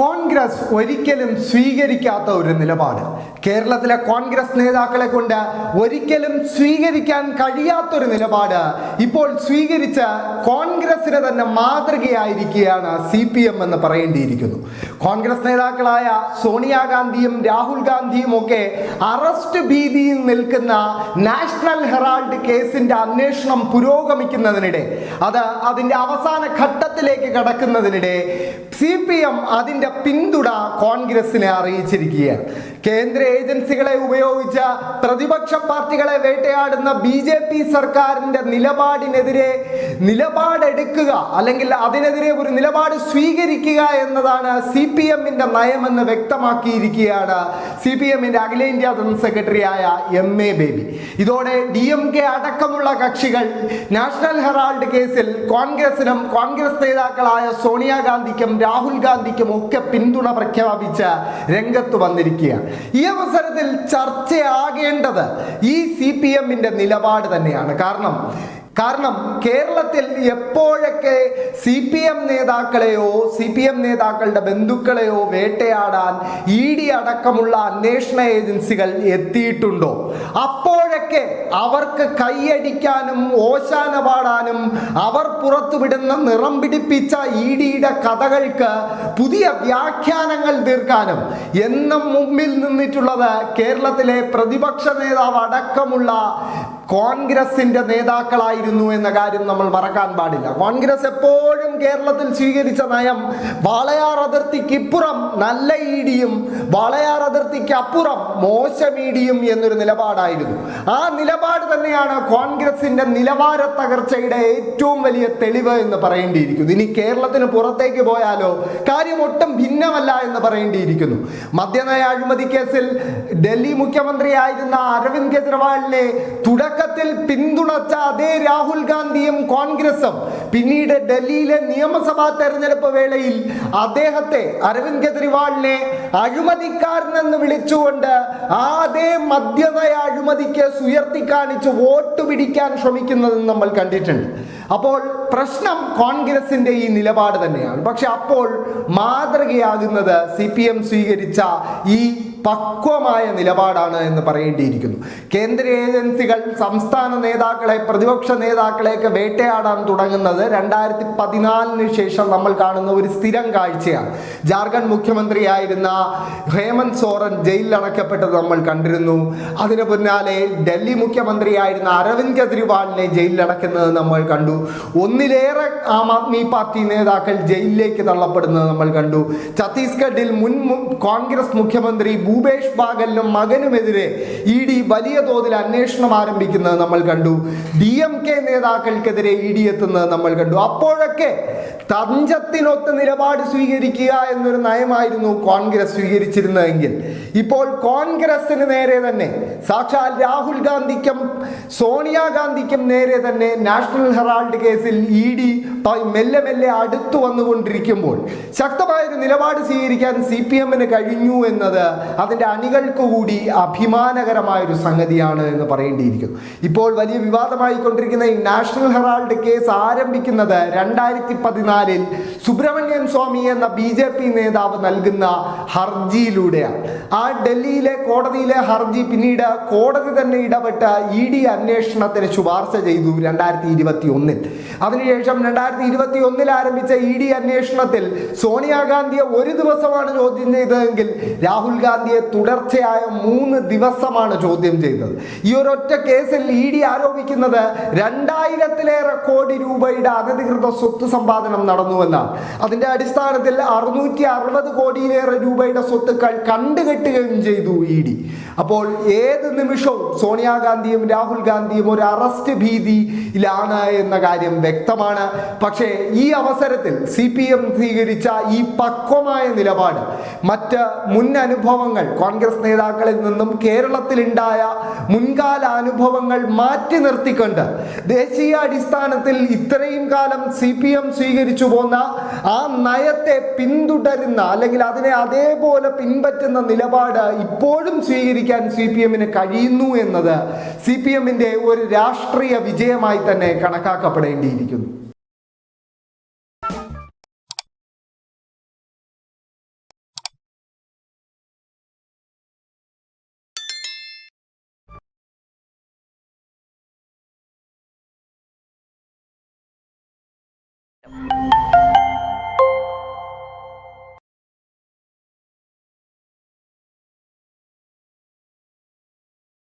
കോൺഗ്രസ് ഒരിക്കലും സ്വീകരിക്കാത്ത ഒരു നിലപാട്. കേരളത്തിലെ കോൺഗ്രസ് നേതാക്കളെ കൊണ്ട് ഒരിക്കലും സ്വീകരിക്കാൻ കഴിയാത്തൊരു നിലപാട്. ഇപ്പോൾ സ്വീകരിച്ച കോൺഗ്രസിന് തന്നെ മാതൃകയായിരിക്കുകയാണ് സി പി എം എന്ന് പറയേണ്ടിയിരിക്കുന്നു. കോൺഗ്രസ് നേതാക്കളായ സോണിയാഗാന്ധിയും രാഹുൽ ഗാന്ധിയും ഒക്കെ അറസ്റ്റ് ഭീതിയിൽ നിൽക്കുന്ന നാഷണൽ ഹെറാൾഡ് കേസിന്റെ അന്വേഷണം പുരോഗമിക്കുന്നതിനിടെ അത് അതിന്റെ അവസാന ഘട്ടത്തിലേക്ക് കടക്കുന്നതിനിടെ സി പി എം അതിന്റെ പിന്തുണ കോൺഗ്രസിനെ അറിയിച്ചിരിക്കുകയാണ്. കേന്ദ്ര ഏജൻസികളെ ഉപയോഗിച്ച പ്രതിപക്ഷ പാർട്ടികളെ വേട്ടയാടുന്ന ബി ജെ പി സർക്കാരിന്റെ നിലപാടിനെതിരെ നിലപാടെടുക്കുക അല്ലെങ്കിൽ അതിനെതിരെ ഒരു നിലപാട് സ്വീകരിക്കുക എന്നതാണ് സി പി എമ്മിന്റെ നയമെന്ന് വ്യക്തമാക്കിയിരിക്കുകയാണ് സി പി എമ്മിന്റെ അഖിലേന്ത്യാ ജനറൽ സെക്രട്ടറിയായ എം എ ബേബി. ഇതോടെ ഡി എം കെ അടക്കമുള്ള കക്ഷികൾ നാഷണൽ ഹെറാൾഡ് കേസിൽ കോൺഗ്രസിനും കോൺഗ്രസ് നേതാക്കളായ സോണിയാഗാന്ധിക്കും രാഹുൽ ഗാന്ധിക്കും ഒക്കെ പിന്തുണ പ്രഖ്യാപിച്ച രംഗത്ത് വന്നിരിക്കുകയാണ്. ഈ അവസരത്തിൽ ചർച്ചയാകേണ്ടത് ഈ സി പി നിലപാട് തന്നെയാണ്. കാരണം കാരണം കേരളത്തിൽ എപ്പോഴൊക്കെ സി പി എം നേതാക്കളെയോ സി പി എം നേതാക്കളുടെ ബന്ധുക്കളെയോ വേട്ടയാടാൻ ഇ ഡി അടക്കമുള്ള അന്വേഷണ ഏജൻസികൾ എത്തിയിട്ടുണ്ടോ? അപ്പോഴൊക്കെ അവർക്ക് കൈയടിക്കാനും ഓശാന പാടാനും അവർ പുറത്തുവിടുന്ന നിറം പിടിപ്പിച്ച ഇ ഡിയുടെ കഥകൾക്ക് പുതിയ വ്യാഖ്യാനങ്ങൾ തീർക്കാനും എന്നും മുമ്പിൽ നിന്നിട്ടുള്ളത് കേരളത്തിലെ പ്രതിപക്ഷ നേതാവ് അടക്കമുള്ള കോൺഗ്രസിന്റെ നേതാക്കളായിരുന്നു എന്ന കാര്യം നമ്മൾ മറക്കാൻ പാടില്ല. കോൺഗ്രസ് എപ്പോഴും കേരളത്തിൽ സ്വീകരിച്ച നയം വാളയാർ അതിർത്തിക്ക് ഇപ്പുറം നല്ല ഇടിയും വാളയാർ അതിർത്തിക്ക് അപ്പുറം മോശം ഇടിയും എന്നൊരു നിലപാടായിരുന്നു. ആ നിലപാട് തന്നെയാണ് കോൺഗ്രസിന്റെ നിലവാര തകർച്ചയുടെ ഏറ്റവും വലിയ തെളിവ് എന്ന് പറയേണ്ടിയിരിക്കുന്നു. ഇനി കേരളത്തിന് പുറത്തേക്ക് പോയാലോ കാര്യം ഒട്ടും ഭിന്നമല്ല എന്ന് പറയേണ്ടിയിരിക്കുന്നു. മദ്യനയ അഴിമതി കേസിൽ ഡൽഹി മുഖ്യമന്ത്രിയായിരുന്ന അരവിന്ദ് കെജ്രിവാളിനെ തുടക്കത്തിൽ പിന്തുണച്ച അതേ രാഹുൽ ഗാന്ധിയും കോൺഗ്രസും പിന്നീട് ഡൽഹിയിലെ നിയമസഭാ തെരഞ്ഞെടുപ്പ് വേളയിൽ അദ്ദേഹത്തെ അരവിന്ദ് കെജ്രിവാളിനെ അഴിമതിക്കാരനെന്ന് വിളിച്ചുകൊണ്ട് ആ അതേ മദ്യനയ അഴിമതിക്ക് ഉയർത്തി കാണിച്ച് വോട്ട് പിടിക്കാൻ ശ്രമിക്കുന്നത് നമ്മൾ കണ്ടിട്ടുണ്ട്. അപ്പോൾ പ്രശ്നം കോൺഗ്രസിന്റെ ഈ നിലപാട് തന്നെയാണ്. പക്ഷെ അപ്പോൾ മാതൃകയാകുന്നത് സി സ്വീകരിച്ച ഈ പക്വമായ നിലപാടാണ് എന്ന് പറയേണ്ടിയിരിക്കുന്നു. കേന്ദ്ര ഏജൻസികൾ സംസ്ഥാന നേതാക്കളെ പ്രതിപക്ഷ നേതാക്കളെയൊക്കെ വേട്ടയാടാൻ തുടങ്ങുന്നത് രണ്ടായിരത്തി പതിനാലിന് ശേഷം നമ്മൾ കാണുന്ന ഒരു സ്ഥിരം കാഴ്ചയാണ്. ജാർഖണ്ഡ് മുഖ്യമന്ത്രിയായിരുന്ന ഹേമന്ത് സോറൻ ജയിലിൽ അടക്കപ്പെട്ടത് നമ്മൾ കണ്ടിരുന്നു. അതിന് പിന്നാലെ ഡൽഹി മുഖ്യമന്ത്രിയായിരുന്ന അരവിന്ദ് കെജ്രിവാളിനെ ജയിലിൽ അടക്കുന്നത് നമ്മൾ കണ്ടു. ഒന്നിലേറെ ആം ആദ്മി പാർട്ടി നേതാക്കൾ ജയിലിലേക്ക് തള്ളപ്പെടുന്നത് നമ്മൾ കണ്ടു. ഛത്തീസ്ഗഡിൽ മുൻ കോൺഗ്രസ് മുഖ്യമന്ത്രി ഭൂപേഷ് ബാഗലിനും മകനുമെതിരെ ഇ ഡി വലിയ തോതിൽ അന്വേഷണം ആരംഭിക്കുന്നത് നമ്മൾ കണ്ടു. ഡി എം കെ നേതാക്കൾക്കെതിരെ ഇ ഡി എത്തുന്നത് നമ്മൾ കണ്ടു. അപ്പോഴൊക്കെ തഞ്ചത്തിനൊത്ത് നിലപാട് സ്വീകരിക്കുക എന്നൊരു നയമായിരുന്നു കോൺഗ്രസ് സ്വീകരിച്ചിരുന്നതെങ്കിൽ. ഇപ്പോൾ കോൺഗ്രസിന് നേരെ തന്നെ സാക്ഷാൽ രാഹുൽ ഗാന്ധിക്കും സോണിയാഗാന്ധിക്കും നേരെ തന്നെ നാഷണൽ ഹെറാൾഡ് കേസിൽ ഇ ഡി മെല്ലെ മെല്ലെ അടുത്തു വന്നുകൊണ്ടിരിക്കുമ്പോൾ ശക്തമായൊരു നിലപാട് സ്വീകരിക്കാൻ സി പി എമ്മിന് കഴിഞ്ഞു എന്നത് അതിന്റെ അണികൾക്ക് കൂടി അഭിമാനകരമായൊരു സംഗതിയാണ് എന്ന് പറയേണ്ടിയിരിക്കുന്നു. ഇപ്പോൾ വലിയ വിവാദമായി കൊണ്ടിരിക്കുന്ന ഈ നാഷണൽ ഹെറാൾഡ് കേസ് ആരംഭിക്കുന്നത് രണ്ടായിരത്തി പതിനാലിൽ സുബ്രഹ്മണ്യൻ സ്വാമി എന്ന ബി ജെ പി നേതാവ് നൽകുന്ന ഹർജിയിലൂടെയാണ്. ആ ഡൽഹിയിലെ കോടതിയിലെ ഹർജി പിന്നീട് കോടതി തന്നെ ഇടപെട്ട് ഇ ഡി അന്വേഷണത്തിന് ശുപാർശ ചെയ്തു രണ്ടായിരത്തി ഇരുപത്തി ഒന്നിൽ അതിനുശേഷം രണ്ടായിരത്തി ഇരുപത്തി ഒന്നിൽ ആരംഭിച്ച ഇ ഡി അന്വേഷണത്തിൽ സോണിയാഗാന്ധിയെ ഒരു ദിവസമാണ് ചോദ്യം ചെയ്തതെങ്കിൽ രാഹുൽ ഗാന്ധിയെ തുടർച്ചയായ മൂന്ന് ദിവസമാണ് ചോദ്യം ചെയ്തത്. ഈ ഒരൊറ്റ കേസിൽ ഇ ഡി ആരോപിക്കുന്നത് രണ്ടായിരത്തിലേറെ കോടി രൂപയുടെ അനധികൃത സ്വത്ത് സമ്പാദനം നടന്നുവെന്നാണ്. അതിന്റെ അടിസ്ഥാനത്തിൽ അറുന്നൂറ്റി അറുപത് കോടിയിലേറെ രൂപയുടെ സ്വത്തുക്കൾ കണ്ടുകെട്ടുകയും ചെയ്തു ഇ ഡി. അപ്പോൾ ഏത് നിമിഷവും സോണിയാഗാന്ധിയും രാഹുൽ ഗാന്ധിയും ഒരു അറസ്റ്റ് ഭീതിയിലാണ് എന്ന കാര്യം വ്യക്തമാണ്. പക്ഷേ ഈ അവസരത്തിൽ സി പി എം സ്വീകരിച്ച ഈ പക്വമായ നിലപാട് മറ്റ് മുൻ അനുഭവങ്ങൾ കോൺഗ്രസ് നേതാക്കളിൽ നിന്നും കേരളത്തിലുണ്ടായ മുൻകാല അനുഭവങ്ങൾ മാറ്റി നിർത്തിക്കൊണ്ട് ദേശീയ അടിസ്ഥാനത്തിൽ ഇത്രയും കാലം സി പി എം സ്വീകരിച്ചു പോന്ന ആ നയത്തെ പിന്തുടരുന്ന അല്ലെങ്കിൽ അതിനെ അതേപോലെ പിൻപറ്റുന്ന നിലപാട് ഇപ്പോഴും സ്വീകരിക്കാൻ സി പി എമ്മിന് കഴിയുന്നു എന്നത് സി പി എമ്മിന്റെ ഒരു രാഷ്ട്രീയ വിജയമായി തന്നെ കണക്കാക്കപ്പെടേണ്ടിയിരിക്കുന്നു.